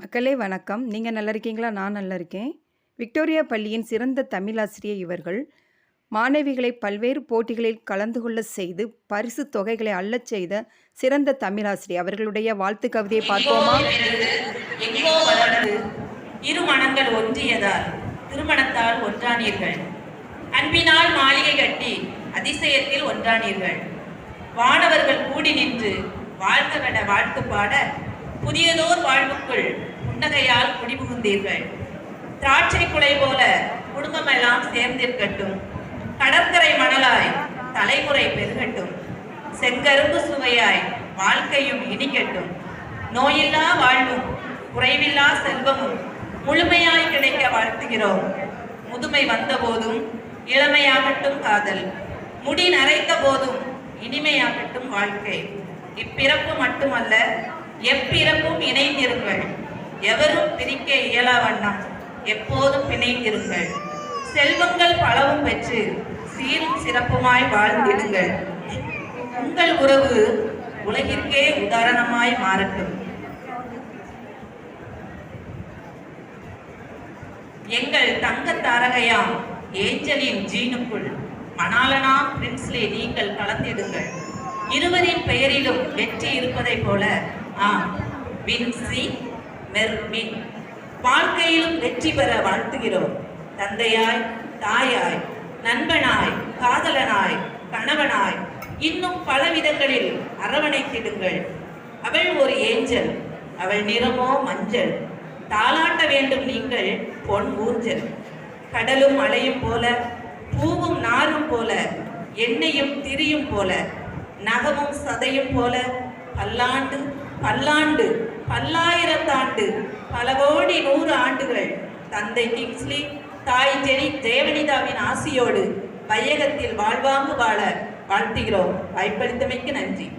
மக்களே வணக்கம். நீங்க நல்லா இருக்கீங்களா? நான் நல்லா இருக்கேன். விக்டோரியா பள்ளியின் சிறந்த தமிழாசிரியை இவர்கள். மாணவிகளை பல்வேறு போட்டிகளில் கலந்து கொள்ளச் செய்து, பரிசுத் தொகைகளை அள்ளச் செய்த சிறந்த தமிழாசிரியை. அவர்களுடைய வாழ்த்துக் கவிதையை பார்ப்போமா? இரு மனங்கள் ஒன்றியதால் திருமணத்தால் ஒன்றானீர்கள் அன்பினால் மாளிகை கட்டி அதிசயத்தில் ஒன்றானீர்கள் வானவர்கள் கூடி நின்று வாழ்த்தவென வாழ்த்து பாட புதியதோர் வாழ்வுக்குள் புன்னகையால் குடிபுகுந்தீர்கள். திராட்சை குலை போல குடும்பமெல்லாம் சேர்ந்திருக்கட்டும். கடற்கரை மணலாய் தலைமுறை பெருகட்டும். செங்கரும்பு சுவையாய் வாழ்க்கையும் இனிக்கட்டும். நோயில்லா வாழ்வும் குறைவில்லா செல்வமும் முழுமையாய் கிடைக்க வாழ்த்துகிறோம். முதுமை வந்தபோதும் இளமையாகட்டும் காதல். முடி நரைத்த போதும் இனிமையாகட்டும் வாழ்க்கை. இப்பிறப்பு மட்டுமல்ல எப்பிறப்பும் இணைந்திருங்கள். எவரும் பிரிக்க இயலா வண்ணம் எப்போதும் பிணைந்திருங்கள். செல்வங்கள் பலவும் பெற்று சீரும் சிறப்புமாய் வாழ்ந்திடுங்கள். உங்கள் உறவு உலகிற்கே உதாரணமாய் மாறட்டும். எங்கள் தங்க தாரகையாம் ஏஞ்சலின் ஜீனுக்குள் மணாலனா பிரின்ஸ்லே நீங்கள் கலந்திடுங்கள். இருவரின் பெயரிலும் வெற்றி இருப்பதை போல ஆம் வின்சி மெர்மின் வாழ்க்கையிலும் வெற்றி பெற வாழ்த்துகிறோம். தந்தையாய் தாயாய் நண்பனாய் காதலனாய் கணவனாய் இன்னும் பல விதங்களில் அரவணைத்திடுங்கள். அவள் ஒரு ஏஞ்சல் அவள் நிறமோ மஞ்சள். தாளாட்ட வேண்டும் நீங்கள் பொன் ஊஞ்சல். கடலும் அலையும் போல பூவும் நாரும் போல எண்ணெயும் திரியும் போல நகமும் சதையும் போல பல்லாண்டு பல்லாண்டு பல்லாயிரத்தாண்டு பல கோடி நூறு ஆண்டுகள். தந்தை கிங்ஸ்லி தாய் ஜெனி ஜெயவனிதாவின் ஆசியோடு வையகத்தில் வாழ்வாங்கு வாழ வாழ்த்துகிறோம். வாய்ப்பளித்தமைக்கு நன்றி.